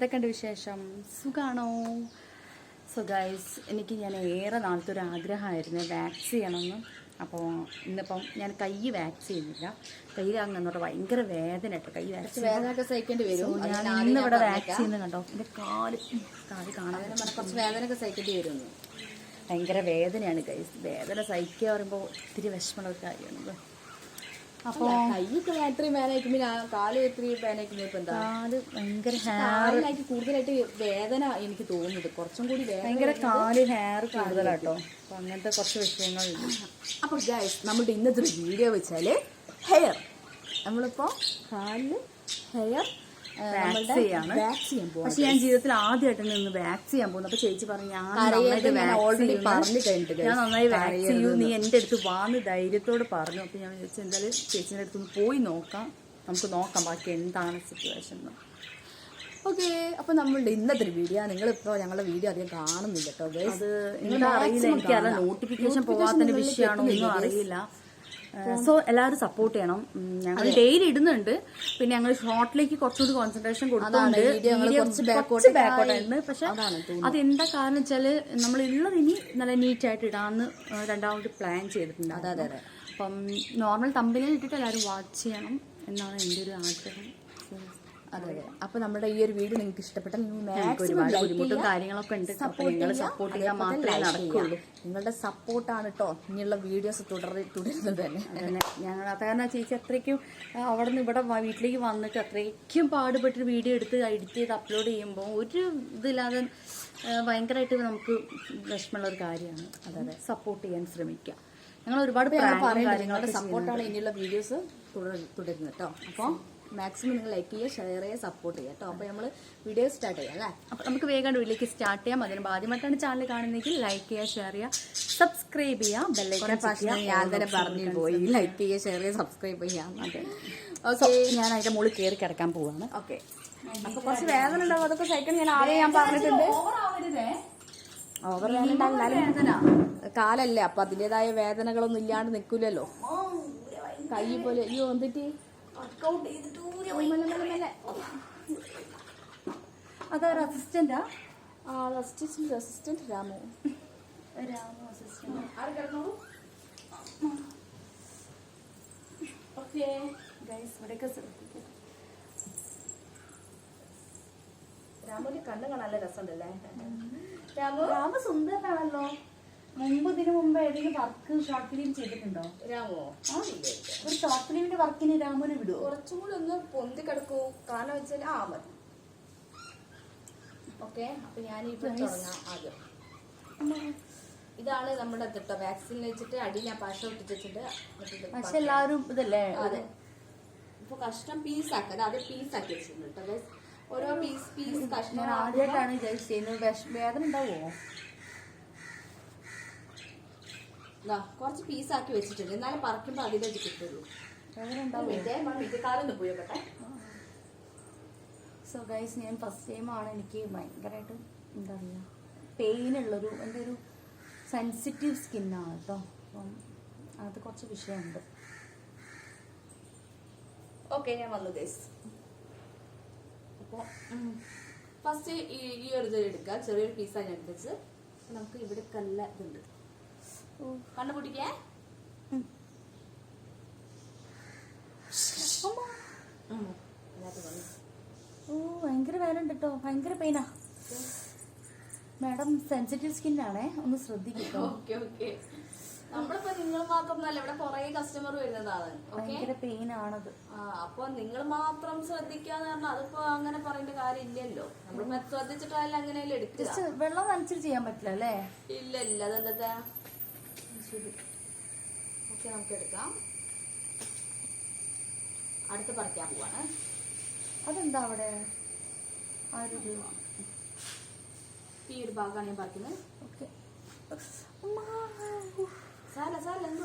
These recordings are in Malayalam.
എന്തൊക്കെയുണ്ട് വിശേഷം? സുഖാണോ? സോ ഗൈസ് എനിക്ക് ഞാൻ ഏറെ നാളത്തെ ഒരു ആഗ്രഹമായിരുന്നു വാക്സ് ചെയ്യണമെന്ന്. അപ്പോൾ ഇന്നിപ്പം ഞാൻ കൈ വാക്സ് ചെയ്യുന്നില്ല. കയ്യിൽ അങ്ങോട്ട് ഭയങ്കര വേദന കേട്ടോ. കൈ വാക്സ് വേദനയൊക്കെ സഹിക്കേണ്ടി വരും. ഞാൻ ഇന്ന് ഇവിടെ വാക്സ് ചെയ്യുന്നത് കണ്ടോ? എന്റെ കാൽ കാൽ കാണാൻ കുറച്ച് വേദനയൊക്കെ സഹിക്കേണ്ടി വരും ഭയങ്കര വേദനയാണ് ഗൈസ് വേദന സഹിക്കുക പറയുമ്പോൾ ഒത്തിരി വിഷമമുള്ള ഒരു കാര്യമാണ്. അപ്പോൾ കൈയൊക്കെ ഇത്രയും വേദനയ്ക്കുമ്പോ കാൽ ഇത്രയും വേദനയ്ക്കുമ്പോ ഇപ്പൊ എന്താ? കാൽ ഭയങ്കര ഹെയർ കൂടുതലായിട്ട് വേദന എനിക്ക് തോന്നുന്നത് കുറച്ചും കൂടി വേദന ഭയങ്കര കാൽ ഹെയർ കൂടുതലാട്ടോ. അപ്പൊ അങ്ങനത്തെ കുറച്ച് വിഷയങ്ങളുണ്ട് അപ്പൊ ഗൈസ് നമ്മുടെ ഇന്നത്തെ വീഡിയോ വെച്ചാൽ ഹെയർ നമ്മളിപ്പോ കാലിൽ ഹെയർ വാക്സ് ചെയ്യാണ്. പക്ഷെ ഞാൻ ജീവിതത്തിൽ ആദ്യമായിട്ട് നിന്ന് വാക്സ് ചെയ്യാൻ പോകുന്നു. അപ്പൊ ചേച്ചി പറഞ്ഞു ഞാൻ ഓൾറെഡി ഞാൻ നന്നായി വാക്സ് ചെയ്യൂ നീ എന്റെ അടുത്ത് വാന്ന് ധൈര്യത്തോട് പറഞ്ഞു. അപ്പൊ ഞാൻ വിചാരിച്ചു എന്തായാലും ചേച്ചിന്റെ അടുത്ത് പോയി നോക്കാം. നമുക്ക് നോക്കാം ബാക്കി എന്താണ് സിറ്റുവേഷൻ എന്ന്. ഓക്കെ അപ്പൊ നമ്മളുടെ ഇന്നത്തെ ഒരു വീഡിയോ നിങ്ങളിപ്പോ ഞങ്ങളുടെ വീഡിയോ അധികം കാണുന്നില്ല കേട്ടോ അത് എന്താ അറിയില്ല എനിക്കറിയാം നോട്ടിഫിക്കേഷൻ പോവാത്തതിന്റെ വിഷയമാണോ? ഒന്നും അറിയില്ല. സോ എല്ലാവരും സപ്പോർട്ട് ചെയ്യണം. ഞങ്ങൾ ഡെയിലി ഇടുന്നുണ്ട്. പിന്നെ ഞങ്ങൾ ഷോർട്ടിലേക്ക് കുറച്ചുകൂടി കോൺസെൻട്രേഷൻ കൊടുക്കുന്നുണ്ട് video കുറച്ച് backward പക്ഷെ അതെന്താ കാരണം വെച്ചാൽ നമ്മൾ ഉള്ളത് ഇനി നല്ല നീറ്റ് ആയിട്ട് ഇടാന്ന് രണ്ടാമത് പ്ലാൻ ചെയ്തിട്ടുണ്ട് അതെ, അതെ, അതെ. അപ്പം നോർമൽ തമ്പിലിൽ ഇട്ടിട്ട് എല്ലാവരും വാച്ച് ചെയ്യണം എന്നാണ് എന്റെ ഒരു ആഗ്രഹം. അതെ അതെ. അപ്പൊ നമ്മുടെ ഈ ഒരു വീഡിയോ നിങ്ങൾക്ക് ഇഷ്ടപ്പെട്ടാൽ ഒരുപാട് ബുദ്ധിമുട്ടും കാര്യങ്ങളൊക്കെ ഉണ്ട്. നിങ്ങൾ സപ്പോർട്ട് ചെയ്യാൻ മാത്രമേ നടക്കുള്ളൂ. നിങ്ങളുടെ സപ്പോർട്ടാണ് കേട്ടോ ഇനിയുള്ള വീഡിയോസ് തുടർന്ന് തുടരുന്നത് തന്നെ. ഞങ്ങൾ അത് കാരണം ചേച്ചി അത്രയ്ക്കും അവിടെ നിന്ന് ഇവിടെ വീട്ടിലേക്ക് വന്നിട്ട് അത്രയ്ക്കും പാടുപെട്ടൊരു വീഡിയോ എടുത്ത് എഡിറ്റ് ചെയ്ത് അപ്ലോഡ് ചെയ്യുമ്പോൾ ഒരു ഇതില്ലാതെ ഭയങ്കരമായിട്ട് നമുക്ക് വിഷമമുള്ള ഒരു കാര്യമാണ്. അതായത് സപ്പോർട്ട് ചെയ്യാൻ ശ്രമിക്കുക. ഞങ്ങൾ ഒരുപാട് പറയുന്നത് നിങ്ങളുടെ സപ്പോർട്ടാണ് ഇനിയുള്ള വീഡിയോസ് തുടരുന്നത് കേട്ടോ അപ്പോൾ മാക്സിമം നിങ്ങൾ ലൈക്ക് ചെയ്യുക ഷെയർ ചെയ്യുക സപ്പോർട്ട് ചെയ്യുക കേട്ടോ അപ്പോൾ നമ്മൾ വീഡിയോ സ്റ്റാർട്ട് ചെയ്യാം അല്ലേ? അപ്പോൾ നമുക്ക് വേഗം വീട്ടിലേക്ക് സ്റ്റാർട്ട് ചെയ്യാം. അതിന് ആദ്യമായിട്ടാണ് ചാനൽ കാണുന്നതെങ്കിൽ ലൈക്ക് ചെയ്യുക ഷെയർ ചെയ്യുക സബ്സ്ക്രൈബ് ചെയ്യുക ബെല്ലൈക്കോ പ്രാവശ്യം ഞാൻ തന്നെ പറഞ്ഞു പോയി. ലൈക്ക് ചെയ്യുക ഷെയർ ചെയ്യുക സബ്സ്ക്രൈബ് ചെയ്യാം അതെ. ഓക്കെ ഞാൻ അതിന്റെ മുകളിൽ കയറി കിടക്കാൻ പോവുകയാണ് ഓക്കെ അപ്പോൾ കുറച്ച് വേദന ഉണ്ടാവും. അതൊക്കെ സൈക്കിൾ ഞാൻ ആദ്യം ഞാൻ പറഞ്ഞിട്ടുണ്ട്. ഓവർ വേദന ഉണ്ടാവില്ല കാലല്ലേ. അപ്പൊ അതിന്റേതായ വേദനകളൊന്നും ഇല്ലാണ്ട് നിൽക്കില്ലല്ലോ കൈ പോലെ. അയ്യോ എന്തിട്ട് അതൊരു അസിസ്റ്റന്റാ assistant assistant Ramu. Ramu assistant okay. Guys ഇവിടെയൊക്കെ ശ്രദ്ധിക്കുക. രാമുവിന്റെ കണ്ണ് കാണാൻ നല്ല രസമുണ്ടല്ലേ? രാമു? രാമു സുന്ദരനാണല്ലോ. മുമ്പ് ഇതിനു മുമ്പ് ഏതെങ്കിലും വർക്ക് ഷോർട്ട് ഫിലിം ചെയ്തിട്ടുണ്ടോ? രാമോ? ഒരു ഷോർട്ട് ഫിലിമിന്റെ വർക്കിന് രാമോനെ വിടുവോ? കുറച്ചും കൂടി ഒന്ന് പൊന്തി കിടക്കൂ. കാരണം വെച്ചാൽ ആ മതി. ഓക്കെ അപ്പൊ ഞാൻ ഇവിടെ തുടങ്ങാം ആദ്യം. ഇതാണ് നമ്മുടെ ഇതിട്ടോ വാക്സിൻ വെച്ചിട്ട് അടി ഞാൻ പശ ഒട്ടിച്ചിട്ട് പക്ഷെ എല്ലാവരും ഇതല്ലേ? അതെ. ഇപ്പൊ കഷ്ണം പീസ് ആക്കാം അത് പീസ് ആക്കി വെച്ചിട്ടുണ്ട് കേട്ടോ ഓരോ പീസ് പീസ് കഷ്ണം ആദ്യമായിട്ടാണ് ചെയ്യുന്നത് വേദന ഉണ്ടാവുമോ കുറച്ച് പീസ് ആക്കി വെച്ചിട്ടുണ്ട്. എന്നാലും പറക്കുമ്പോ അതിലേ ഇത് കിട്ടുള്ളൂ സോ ഗൈസ് ഞാൻ ഫസ്റ്റ് ടൈം ആണ് എനിക്ക് ഭയങ്കരമായിട്ട് എന്താ പറയുക പെയിൻ ഉള്ളൊരു എന്റെ ഒരു സെൻസിറ്റീവ് സ്കിന്നാണ് കേട്ടോ അപ്പം അത് കുറച്ച് വിഷയമുണ്ട്. ഓക്കെ ഞാൻ വന്നു ഗൈസ് അപ്പോൾ ഫസ്റ്റ് ഈ ഈ ഒരു ഇത് എടുക്കുക ചെറിയൊരു പീസാണ് ഞാൻ എടുത്തത്. നമുക്ക് ഇവിടെ കല്ല ഇതുണ്ട്. ഉം. അതിനകത്ത് ഓ ഭയങ്കര വേലുണ്ട് കേട്ടോ ഭയങ്കര പെയിനാ മാഡം സെൻസിറ്റീവ് സ്കിൻ ആണേ ഒന്ന് ശ്രദ്ധിക്കട്ടോ. Okay okay. നമ്മളിപ്പോ നിങ്ങൾ മാത്രമല്ല ഇവിടെ കുറെ കസ്റ്റമർ വരുന്നതാണ് ഭയങ്കര പെയിൻ ആണത് അപ്പൊ നിങ്ങൾ മാത്രം ശ്രദ്ധിക്കാന്ന് പറഞ്ഞാൽ അതിപ്പോ അങ്ങനെ പറയേണ്ട കാര്യമില്ലല്ലോ. നമ്മൾ ശ്രദ്ധിച്ചിട്ടായാലും അങ്ങനെയല്ലേ എടുക്കുക. വെള്ളം നനച്ചിട്ട് ചെയ്യാൻ പറ്റില്ല അല്ലേ? ഇല്ല ഇല്ല. അതെന്താ ശരി. ഓക്കെ നമുക്ക് എടുക്കാം അടുത്ത് പറിക്കാൻ പോവാണ്. അതെന്താ അവിടെ? ഈ ഒരു ഭാഗമാണ് ഞാൻ പറിക്കുന്നത്. ഓക്കെ. സാല സാല എന്ത്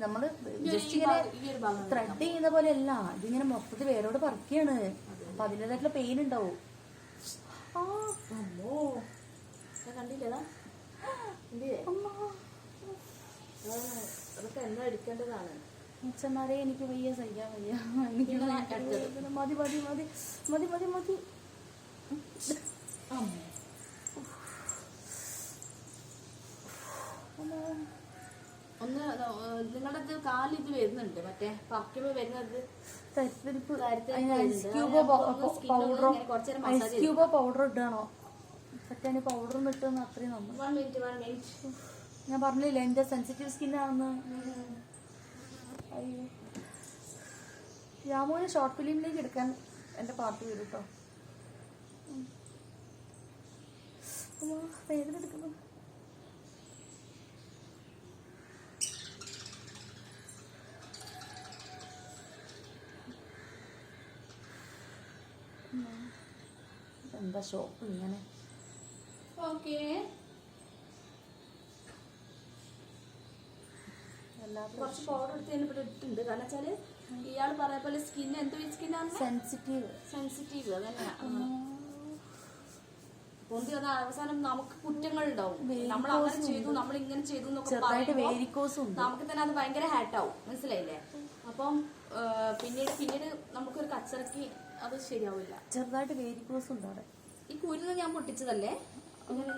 നമ്മൾ ഒരു- ജസ്റ്റ് ഇങ്ങനെ ത്രെഡ് ചെയ്യുന്ന പോലെ അല്ല ഇതിങ്ങനെ മൊത്തത്തിൽ വേരോട് പറിക്കാണ്. അപ്പൊ അതിന്റെതായിട്ടുള്ള പെയിൻ ഉണ്ടാവും. ആ, അമ്മോ. അതൊക്കെ അടിക്കേണ്ടതാണ് അച്ഛന്മാരെ എനിക്ക് വയ്യ സഹിക്കാൻ വയ്യ. എനിക്ക്. മതി മതി മതി മതി മതി മതി. ഒന്ന് നിങ്ങളുടെ കാലിൽ ഇത് വരുന്നുണ്ട്. മറ്റേ പറിക്കുമ്പോ വരുന്നത്. തരിപ്പ് പൗഡർ അതിന് ഐസ് അതിന് പൗഡറും ഇട്ടെന്ന് അത്രയും നന്നു ഞാൻ പറഞ്ഞില്ല എന്റെ സെൻസിറ്റീവ് സ്കിന്നാണെന്ന് അയ്യോ. യാമോനെ ഷോർട്ട് ഫിലിമിലേക്ക് എടുക്കാൻ എന്റെ പാർട്ടി വരും കേട്ടോ വേദന എടുക്കുന്നു. എന്താ ഷോപ്പ് ഇങ്ങനെ? കുറച്ച് പൗഡർ എടുത്ത് ഞാൻ ഇവിടെ ഇട്ടിട്ടുണ്ട്. കാരണം വെച്ചാൽ ഇയാൾ പറഞ്ഞ പോലെ സ്കിൻ എന്തോ സ്കിന്നാണ് സെൻസിറ്റീവ് സെൻസിറ്റീവ് പൊന്തി വന്ന അവസാനം നമുക്ക് കുറ്റങ്ങളുണ്ടാവും നമ്മൾ അങ്ങനെ ചെയ്തു നമ്മൾ ഇങ്ങനെ ചെയ്തു നമുക്ക് തന്നെ അത് ഭയങ്കര ഹാറ്റാവും മനസ്സിലായില്ലേ? അപ്പം പിന്നീട് പിന്നീട് നമുക്കൊരു കച്ചറക്കി അത് ശരിയാവില്ല. ചെറുതായിട്ട് വേരിക്കോസ് ഉണ്ടോ ഈ കുരുന്ന് ഞാൻ പൊട്ടിച്ചതല്ലേ?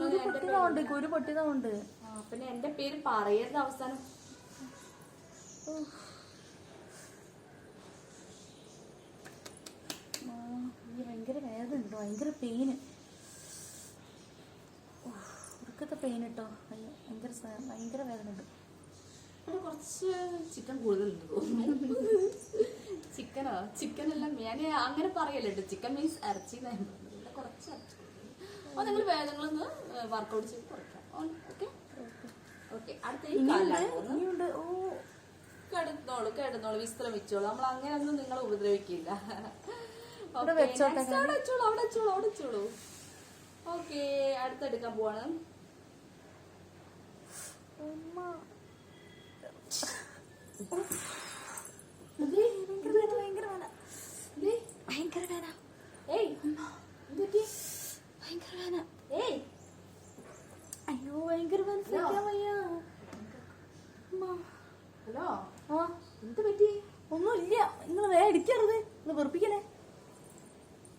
കുരു പൊട്ടിയതുണ്ട് കുരു പൊട്ടിയതുണ്ട് ആ, പിന്നെ എന്റെ പേര് പറയരുത് അവസാനം. ഭയങ്കര വേദന ഉണ്ട് ഭയങ്കര പെയിന് ഉറക്കത്തെ പെയിൻ കേട്ടോ ഭയങ്കര ഭയങ്കര വേദന ഉണ്ട് ഇവിടെ കുറച്ച് ചിക്കൻ കൂടുതലുണ്ട് തോന്നുന്നു. ചിക്കനോ ചിക്കൻ എല്ലാം ഞാൻ അങ്ങനെ പറയല്ലോ കേട്ടോ ചിക്കൻ മീൻസ് ഇറച്ചി കുറച്ച് ഇറച്ചി അപ്പോൾ നിങ്ങൾ വേദങ്ങളൊന്ന് വർക്കൗട്ട് ചെയ്ത് കുറയ്ക്കാം. ഓക്കെ. ഓക്കെ അടുത്ത. ഇനിയുണ്ട്. ഓ കിടന്നോളൂ കിടന്നോളൂ വിശ്രമിച്ചോളൂ നമ്മൾ അങ്ങനെയൊന്നും നിങ്ങളെ ഉപദ്രവിക്കില്ല. അവിടെ വെച്ചോളൂ അവിടെ വെച്ചോളൂ അവിടെ വെച്ചോളൂ. ഓക്കെ അടുത്തെടുക്കാൻ പോവാണ്. ഉമ്മ ദേ, ഭയങ്കര വേദന ഭയങ്കര വേദന ദേ, ഭയങ്കര വേദന ഏയ് എന്തുപറ്റി? ഭയങ്കര വേദന ഏയ് അയ്യോ ഭയങ്കര വേദന സഹിക്കാൻ വയ്യ ഉമ്മ. ഹലോ ആ എന്ത് പറ്റി ഒന്നുമില്ല നിങ്ങൾ വേഗം അടിക്കരുത് നിങ്ങൾ വെറുപ്പിക്കണേ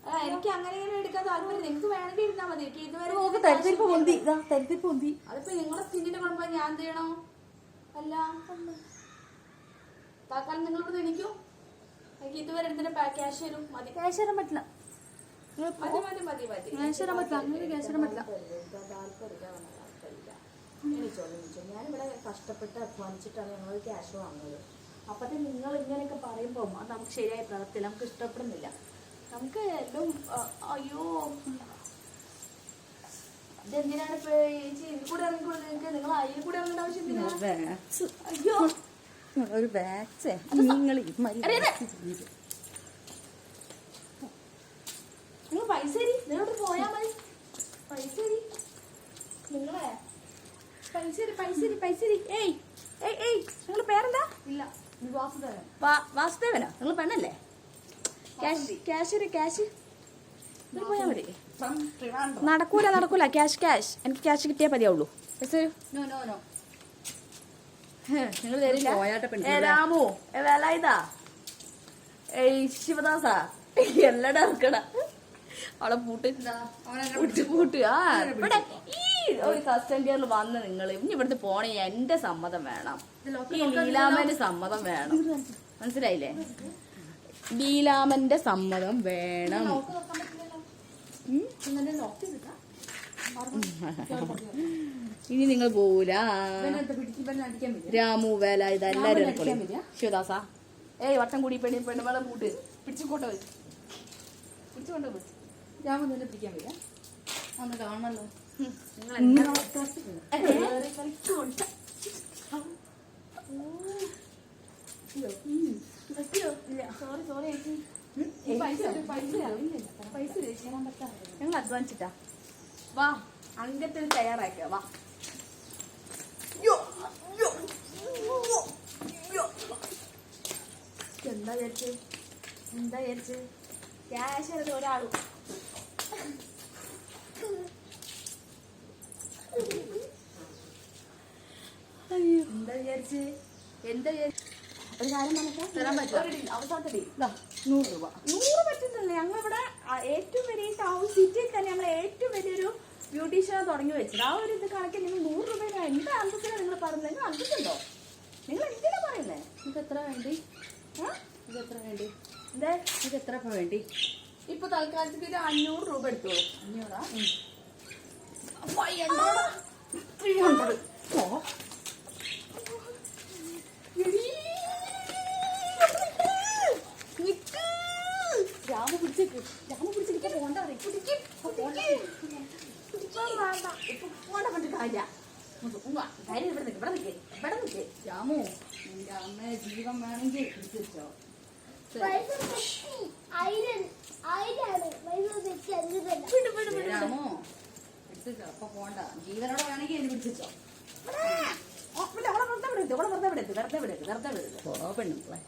ആ, എനിക്ക് അങ്ങനെ ഇങ്ങനെ എടുക്കാൻ താല്പര്യം നിങ്ങൾക്ക് വേണമെങ്കിൽ ഇരുന്നാ മതി. ഇതുവരെ നോക്ക് തരിത്തിരിപ്പ് പൊന്തി. ഇതാ തരിത്തിരിപ്പ് പൊന്തി. അതിപ്പോ നിങ്ങളുടെ സ്കിന്നിന്റെ കുഴപ്പം ഞാൻ എന്ത് ചെയ്യണോ? അല്ല. താക്കാലം നിങ്ങൾ ഇവിടെ എനിക്കും എനിക്ക് ഇതുവരെ എന്തിനാ ക്യാഷ് തരും? മതി. ക്യാഷ് തരാൻ പറ്റില്ല. മതി മതി മതി മതി. ക്യാഷ് തരാൻ പറ്റില്ല. അങ്ങനെ ക്യാഷ് തരാൻ പറ്റില്ല. ഞാനിവിടെ കഷ്ടപ്പെട്ട് അധ്വാനിച്ചിട്ടാണ് ഞങ്ങൾ ക്യാഷ് വാങ്ങുന്നത്. അപ്പത്തെ നിങ്ങൾ ഇങ്ങനെയൊക്കെ പറയുമ്പോൾ അത് നമുക്ക് ശരിയായ പ്രവർത്തി നമുക്ക് ഇഷ്ടപ്പെടുന്നില്ല. നമുക്ക് എല്ലാം അയ്യോ. ഇതെന്തിനാണ് ഇപ്പൊ ഈ ഇതിൽ കൂടെ ഇറങ്ങിക്കൂടെ നിങ്ങൾക്ക് നിങ്ങൾ അതിൽ കൂടെ ഇറങ്ങേണ്ട ആവശ്യം അയ്യോ. ഒരു നിങ്ങൾ നിങ്ങൾ പൈസ തരി. നിങ്ങളോട് പോയാ മതി. പൈസ തരി. നിങ്ങളെ. പൈസ തരി പൈസ തരി പൈസ തരി. ഏയ് ഏയ് ഏയ്. നിങ്ങൾ പേരെന്താ? ഇല്ല വാസുദേവൻ. വാ- വാസുദേവനോ? നിങ്ങൾ പെണ്ണല്ലേ? ക്യാഷ് ക്യാഷ് പോയാൽ മതി. നടക്കൂല നടക്കൂല. Cash cash. എനിക്ക് ക്യാഷ് കിട്ടിയാൽ മതിയാവുള്ളൂ. പൈസ നിങ്ങൾ തരില്ല പോയാട്ടെ ഏ പെണ്ണ് രാമു ഏ വേലായുധാ. ഏയ് ശിവദാസാ. എല്ലടാ ഇറക്കട അവളെ പൂട്ട്. പൂട്ട് പൂട്ട്. ആ ഇവിടെ ഈ ഒരു വന്ന് നിങ്ങൾ ഇനി ഇവിടുന്ന് പോണേ എന്റെ സമ്മതം വേണം. ഈ ലീലാമന്റെ സമ്മതം വേണം. മനസ്സിലായില്ലേ? ലീലാമന്റെ സമ്മതം വേണം? ഇനി നിങ്ങൾ പോവൂല. രാമു വേല ഇതെല്ലാരും? ശിവദാസ. ഏയ് വട്ടം കൂടി പെണ്ണി പെണ്ണുമ്പളെ കൂട്ട്. പിടിച്ചുകൊണ്ട പിടിച്ചുകൊണ്ട് പോയി. തന്നെ പിടിക്കാൻ വരിക. ഒന്ന് കാണണല്ലോ. ഞങ്ങൾ അധ്വാനിച്ചിട്ടാ വാ അംഗത്തിൽ തയ്യാറാക്കുക വാ. എന്താ വിചാരിച്ച് എന്താ വിചാരിച്ച് ക്യാഷ് എടുത്ത് ഒരാളും. എന്താ വിചാരിച്ച് എന്താ വിചാരിച്ച് ഒരു കാര്യം പറ്റില്ല. അവസാനത്തെ ഡീൽ നൂറ് രൂപ. നൂറ് പറ്റുന്നില്ല. ഞങ്ങളിവിടെ ഏറ്റവും വലിയ ടൗൺ സിറ്റിയിൽ തന്നെ നമ്മൾ ഏറ്റവും വലിയൊരു ബ്യൂട്ടീഷ്യനെ തുടങ്ങി വെച്ചത്. ആ ഒരു ഇത് കണക്കിൽ നിങ്ങൾ നൂറ് രൂപ എന്ത് അന്തസ്സിനാണ് നിങ്ങൾ പറയുന്നത്? നിങ്ങൾ അന്തസ്സുണ്ടോ നിങ്ങൾ എന്തിനാ പറയുന്നേ? നിങ്ങൾക്ക് എത്ര വേണ്ടി? ആ? ഇത് എത്ര വേണ്ടി? എന്തേ? ഇത് എത്ര ഇപ്പൊ വേണ്ടി? ഇപ്പൊ തൽക്കാലത്തേക്ക് ഒരു അഞ്ഞൂറ് രൂപ എടുത്തോളൂ. അഞ്ഞൂറാ? ത്രീ ഹൺഡ്രഡ് ഇപ്പൊ പോണ്ട പണ്ട് കാര്യ കാര്യം ഇവിടെ നിൽക്ക് ഇവിടെ നിൽക്ക് ഇവിടെ നിൽക്ക് രാമു അമ്മയെ ജീവൻ വേണമെങ്കിൽ വിട് രാമു എടുത്തിട്ടോ അപ്പൊ പോണ്ട ജീവനോടെ വേണമെങ്കിൽ എന്നെ പിടിച്ചു വെച്ചോ ഓ, വിട്, വെറുതെ വിടരുത് വെറുതെ വിടരുത് വെറുതെ വിടരുത് വെറുതെ വിടരുത് പെണ്ണുങ്ങളെ.